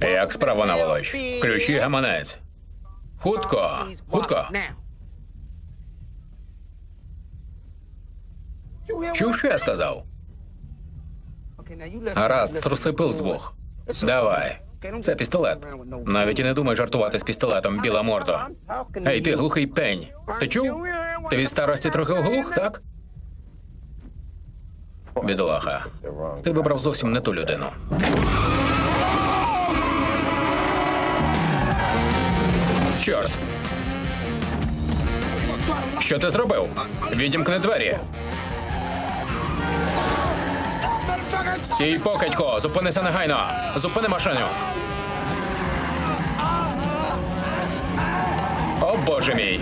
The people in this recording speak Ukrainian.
Як справа наволоч? Ключі гаманець. Хутко, хутко. Чув, що я сказав? Гаразд, струси пил з вух. Давай. Це пістолет. Навіть і не думай жартувати з пістолетом, біла мордо. Ей, ти глухий пень. Ти чув? Ти від старості трохи оглух, так? Бідолаха. Ти вибрав зовсім не ту людину. Чорт. Що ти зробив? Відімкни двері. Стій, покидько, зупинися негайно. Зупини машину. О, боже мій.